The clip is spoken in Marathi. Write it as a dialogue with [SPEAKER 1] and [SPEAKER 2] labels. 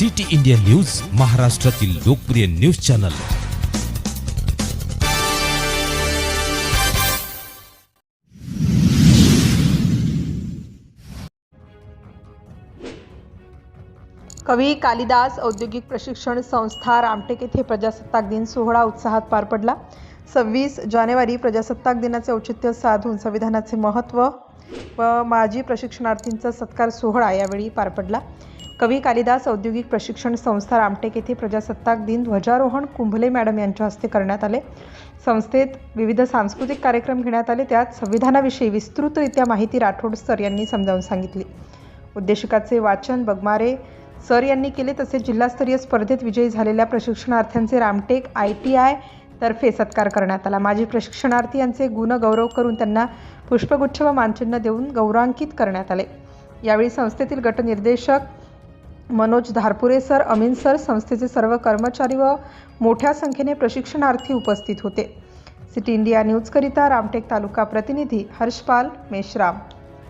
[SPEAKER 1] सिटी इंडिया न्यूज महाराष्ट्रातील लोकप्रिय न्यूज चॅनल.
[SPEAKER 2] कवी कालिदास औद्योगिक प्रशिक्षण संस्था रामटेक येथे प्रजासत्ताक दिन सोहळा उत्साहात पार पडला. सव्वीस जानेवारी प्रजासत्ताक दिनाचे औचित्य साधून संविधानाचे महत्त्व व माजी प्रशिक्षणार्थींचा सत्कार सोहळा यावेळी पार पडला. कवी कालिदास औद्योगिक प्रशिक्षण संस्था रामटेक येथे प्रजासत्ताक दिन ध्वजारोहण कुंभले मॅडम यांच्या हस्ते करण्यात आले. संस्थेत विविध सांस्कृतिक कार्यक्रम घेण्यात आले. त्यात संविधानाविषयी विस्तृतरित्या माहिती राठोड सर यांनी समजावून सांगितली. उद्देशिकाचे वाचन बगमारे सर यांनी केले तसेच जिल्हास्तरीय स्पर्धेत विजयी झालेल्या प्रशिक्षणार्थ्यांचे रामटेक आय टी आय तर्फे सत्कार करण्यात आला. माजी प्रशिक्षणार्थी यांचे गुणगौरव करून त्यांना पुष्पगुच्छ व मानचिन्ह देऊन गौरवांकित करण्यात आले. यावेळी संस्थेतील गटनिर्देशक मनोज धारपुरे सर अमीन सर संस्थेचे सर्व कर्मचारी व मोठ्या संख्येने प्रशिक्षणार्थी उपस्थित होते. सिटी इंडिया न्यूजकरिता रामटेक तालुका प्रतिनिधी हर्षपाल मेश्राम.